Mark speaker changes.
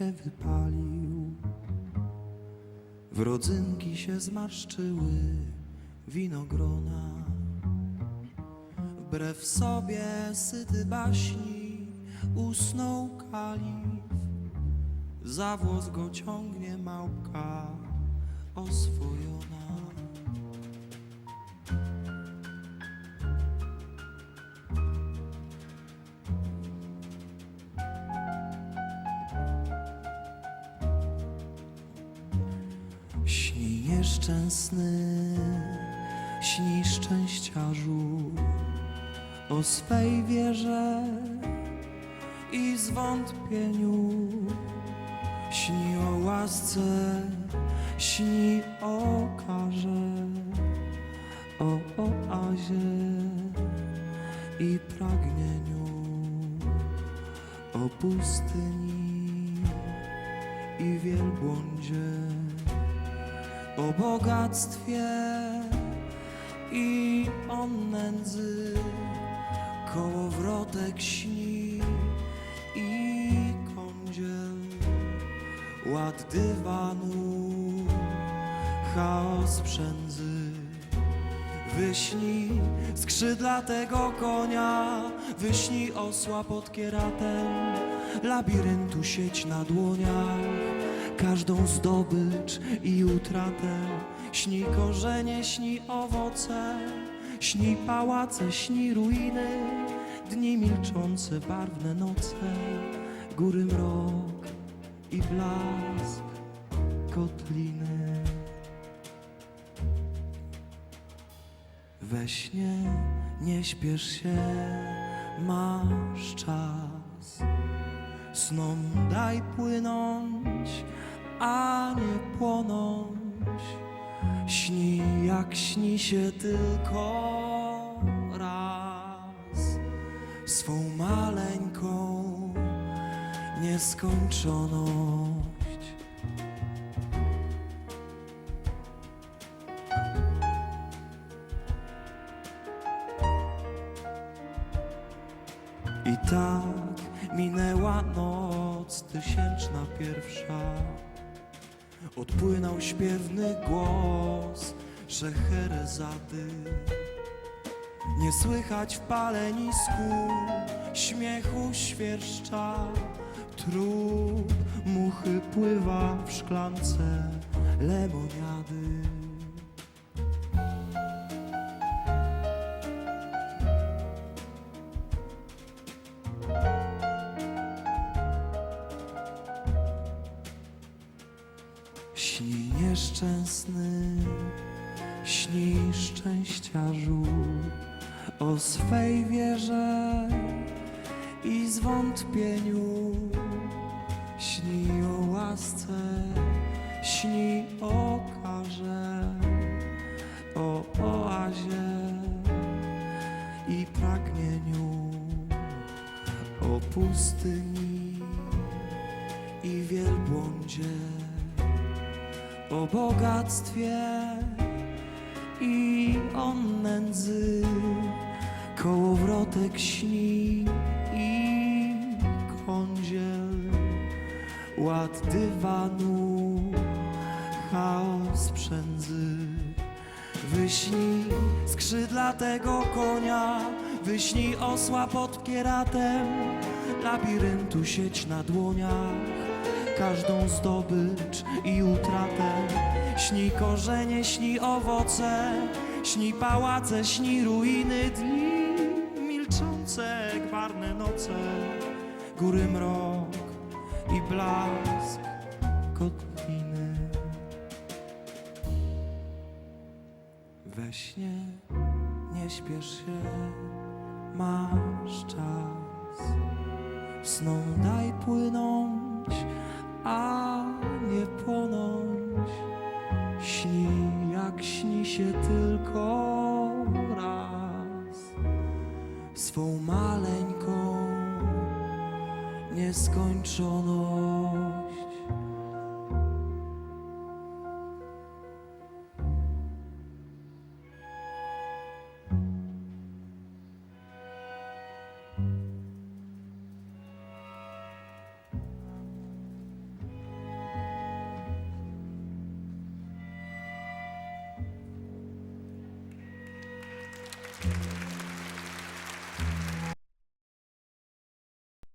Speaker 1: się wypalił. W rodzynki się zmarszczyły winogrona. Wbrew sobie syty baśni usnął kalif. Za włos go ciągnie małpka Śni nieszczęsny, śni szczęściarzu o swej wierze i zwątpieniu. Śni o łasce, śni o karze, o oazie i pragnieniu, o pustyni i wielbłądzie o bogactwie i o nędzy. Kołowrotek śni i kądziel, ład dywanu, chaos przędzy. Wyśnij skrzydlatego konia, wyśnij osła pod kieratem, labiryntu sieć na dłoniach, każdą zdobycz i utratę. Śni korzenie, śni owoce, śni pałace, śni ruiny, dni milczące, barwne noce, góry mrok i blask kotliny. We śnie nie śpiesz się, masz czas. Snom daj płynąć, a nie płonąć. Śni jak śni się tylko raz. Swą maleńką nieskończoność. I tak minęła noc tysięczna pierwsza. Odpłynął śpiewny głos Szeherezady. Nie słychać w palenisku śmiechu świerszcza. Trup muchy pływa w szklance lemoniady. Nieszczęsny, śni szczęściarzu o swej wierze i zwątpieniu. Śni o łasce, śni o karze, o oazie i pragnieniu, o pustyni i wielbłądzie o bogactwie i o nędzy. Kołowrotek śni i kądziel, ład dywanu, chaos przędzy. Wyśnij skrzydlatego konia, wyśnij osła pod kieratem, labiryntu sieć na dłoniach każdą zdobycz i utratę. Śni korzenie, śni owoce, śni pałace, śni ruiny, dni milczące, gwarne noce, góry mrok i blask kotliny. We śnie nie śpiesz się, masz czas. Snom daj płynąć, a nie płonąć. Śni jak śni się tylko raz. Swą maleńką nieskończoną